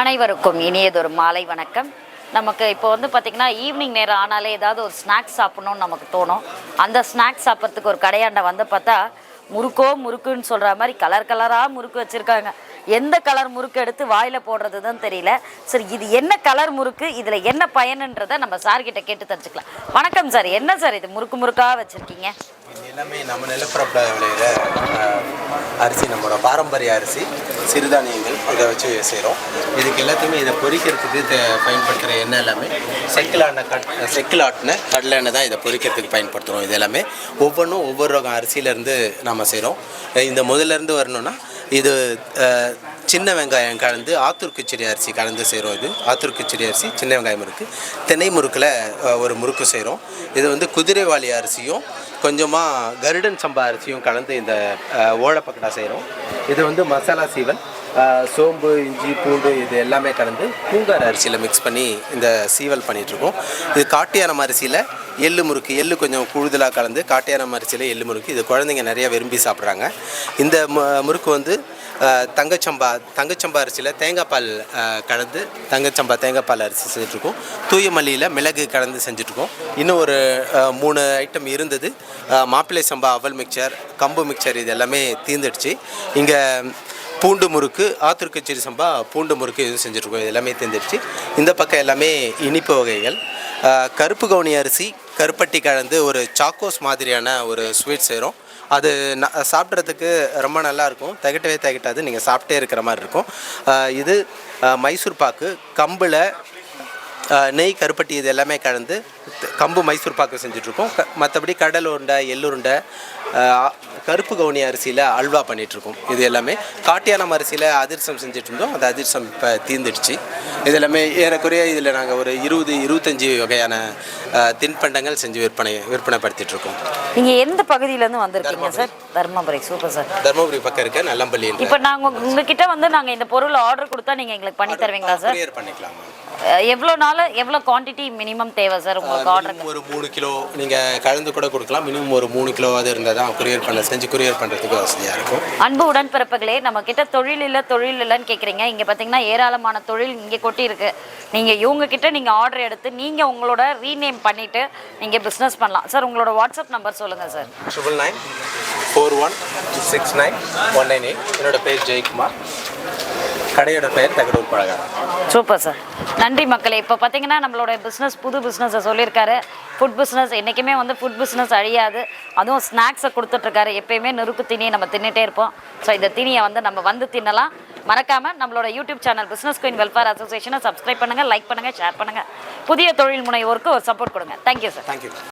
அனைவருக்கும் இனியதொரு மாலை வணக்கம். நமக்கு இப்போ வந்து பார்த்திங்கன்னா ஈவினிங் நேரம் ஆனாலே ஏதாவது ஒரு ஸ்நாக்ஸ் சாப்பிட்ணுன்னு நமக்கு தோணும். அந்த ஸ்நாக்ஸ் சாப்பிட்றதுக்கு ஒரு கடையாண்டை வந்து பார்த்தா முறுக்கோ முறுக்குன்னு சொல்கிற மாதிரி கலர் கலராக முறுக்கு வச்சுருக்காங்க. எந்த கலர் முறுக்கு எடுத்து வாயில் போடுறது தான் தெரியல. சரி இது என்ன கலர் முறுக்கு? இதில் என்ன பயனுன்றதை நம்ம சார்கிட்ட கேட்டு தெரிஞ்சுக்கலாம். வணக்கம் சார் என்ன சார் இது? முறுக்கு முறுக்காக வச்சுருக்கீங்க? எல்லாமே நம்ம நிலப்பரப்பில் விளையிற அரிசி நம்மளோட பாரம்பரிய அரிசி சிறுதானியங்கள். இதை வச்சு செய்கிறோம் இதுக்கு எல்லாத்தையுமே இதை பொறிக்கிறதுக்கு பயன்படுத்துகிற எண்ணெய் எல்லாமே செக்கில் கட் செக்கில் ஆட்டின கடலை எண்ணெய் தான் இதை பொறிக்கிறதுக்கு பயன்படுத்துகிறோம் இது எல்லாமே ஒவ்வொன்றும் ஒவ்வொரு ரகம் அரிசியிலேருந்து நாம் செய்கிறோம் இந்த முதல்லேருந்து வரணும்னா இது சின்ன வெங்காயம் கலந்து ஆத்தூர் கிச்சடி அரிசி கலந்து செய்கிறோம் இது. ஆத்தூர் கிச்சடி அரிசி சின்ன வெங்காயம் முறுக்கு தென்னை முறுக்கில் ஒரு முறுக்கு செய்கிறோம் இது வந்து குதிரைவாளி அரிசியும் கொஞ்சமாக கருடன் சம்பா அரிசியும் கலந்து இந்த ஓழப்பக்கடா செய்கிறோம் இது வந்து மசாலா சீவல் சோம்பு இஞ்சி பூண்டு இது எல்லாமே கலந்து பூங்கார் அரிசியில் மிக்ஸ் பண்ணி இந்த சீவல் பண்ணிகிட்ருக்கோம் இது காட்டியானம் அரிசியில் எள்ளு முறுக்கு எள்ளு கொஞ்சம் கூடுதலாக கலந்து காட்டையான அரிசியில் எள்ளு முறுக்கு. இது குழந்தைங்க நிறையா விரும்பி சாப்பிட்றாங்க. இந்த மு- முறுக்கு வந்து தங்கச்சம்பா தங்கச்சம்பா அரிசியில் தேங்காய் பால் கலந்து தங்கச்சம்பா தேங்காய் பால் அரிசி செஞ்சுட்ருக்கோம். தூய மல்லியில் மிளகு கலந்து செஞ்சுட்ருக்கோம். இன்னும் ஒரு மூணு ஐட்டம் இருந்தது. மாப்பிள்ளை சம்பா அவல் மிக்சர் கம்பு மிக்சர் இது எல்லாமே தீர்ந்துடுச்சு. இங்கே பூண்டு முறுக்கு ஆத்தூர் கச்சேரி சம்பா பூண்டு முறுக்கு இது செஞ்சுட்ருக்கோம். இது எல்லாமே தீர்ந்துடுச்சு. இந்த பக்கம் எல்லாமே இனிப்பு வகைகள். கருப்பு கவுனி அரிசி கருப்பட்டி கலந்து ஒரு சாக்கோஸ் மாதிரியான ஒரு ஸ்வீட் செய்கிறோம் அது ந- சாப்பிட்றதுக்கு ரொம்ப நல்லாயிருக்கும் தகட்டவே திகட்டவே திகட்டாது. நீங்கள் சாப்பிட்டே இருக்கிற மாதிரி இருக்கும். இது மைசூர் பாக்கு கம்பில் நெய் கருப்பட்டி இது எல்லாமே கலந்து கம்பு மைசூர் பாக்கு செஞ்சுட்ருக்கோம். க மற்றபடி கடல் உருண்டை எள்ளுருண்டை கருப்பு கவுனி அரிசியில் அல்வா பண்ணிகிட்ருக்கோம் இது எல்லாமே காட்டியானம் அரிசியில் அதிரசம் செஞ்சுட்டு இருந்தோம் அந்த அதிரசம் இப்போ தீர்ந்துடுச்சு. இது எல்லாமே ஏறக்குறைய இதில் நாங்கள் ஒரு இருபது இருபத்தஞ்சி வகையான தின்பண்டங்கள் செஞ்சு விற்பனை விற்பனைப்படுத்திகிட்ருக்கோம் நீங்கள் எந்த பகுதியிலேருந்து வந்திருக்கீங்க sir? Dharmapuri super sir. Dharmapuri பக்கம் இருக்க நல்லம்பள்ளி இப்போ நாங்கள் உங்ககிட்ட வந்து நாங்கள் இந்த பொருள் ஆர்டர் கொடுத்தா நீங்கள் எங்களுக்கு பண்ணி தருவீங்களா சார்? பண்ணிக்கலாம் எவ்வளோ நாள் எவ்வளோ குவான்டிட்டி மினிமம் தேவை சார் உங்களுக்கு மினிமம் ஒரு மூணு கிலோ நீங்கள் கலந்து கூட கொடுக்கலாம். மினிமம் ஒரு மூணு கிலோவாவது இருந்தால் தான் கொரியர் பண்ண செஞ்சு கொரியர் பண்ணுறதுக்கு வசதியாக இருக்கும். அன்பு உடன்பிறப்புகளே நம்ம கிட்ட தொழில் இல்லை தொழில் இல்லைன்னு கேட்குறீங்க இங்கே பார்த்தீங்கன்னா ஏராளமான தொழில் இங்கே கொட்டி இருக்கு. நீங்கள் இவங்க கிட்ட நீங்கள் ஆர்டர் எடுத்து நீங்கள் உங்களோட ரீநேம் பண்ணிட்டு நீங்கள் பிஸ்னஸ் பண்ணலாம். சார் உங்களோட வாட்ஸ்அப் நம்பர் சொல்லுங்கள் sir triple nine four one six nine one nine eight என்னோட பேர் ஜெயக்குமார். கடையோட பெயர் தகடூர் பழகாரம் சூப்பர் சார். நன்றி மக்களே. இப்போ பார்த்தீங்கன்னா நம்மளோட பிஸ்னஸ் புது பிஸ்னஸை சொல்லியிருக்காரு. ஃபுட் பிஸ்னஸ் என்றைக்குமே வந்து ஃபுட் பிஸ்னஸ் அழியாது. அதுவும் ஸ்நாக்ஸை கொடுத்துட்ருக்காரு. எப்பயுமே நெருப்பு தீனியை நம்ம தின்னுட்டே இருப்போம். ஸோ இந்த தீனியை வந்து நம்ம வந்து தின்னலாம். மறக்காமல் நம்மளோட YouTube channel business queen welfare அசோசியேஷனை subscribe பண்ணுங்கள் லைக் பண்ணுங்கள் ஷேர் பண்ணுங்கள் புதிய தொழில் முனைவோருக்கு ஒரு சப்போர்ட் கொடுங்க. Thank you sir thank you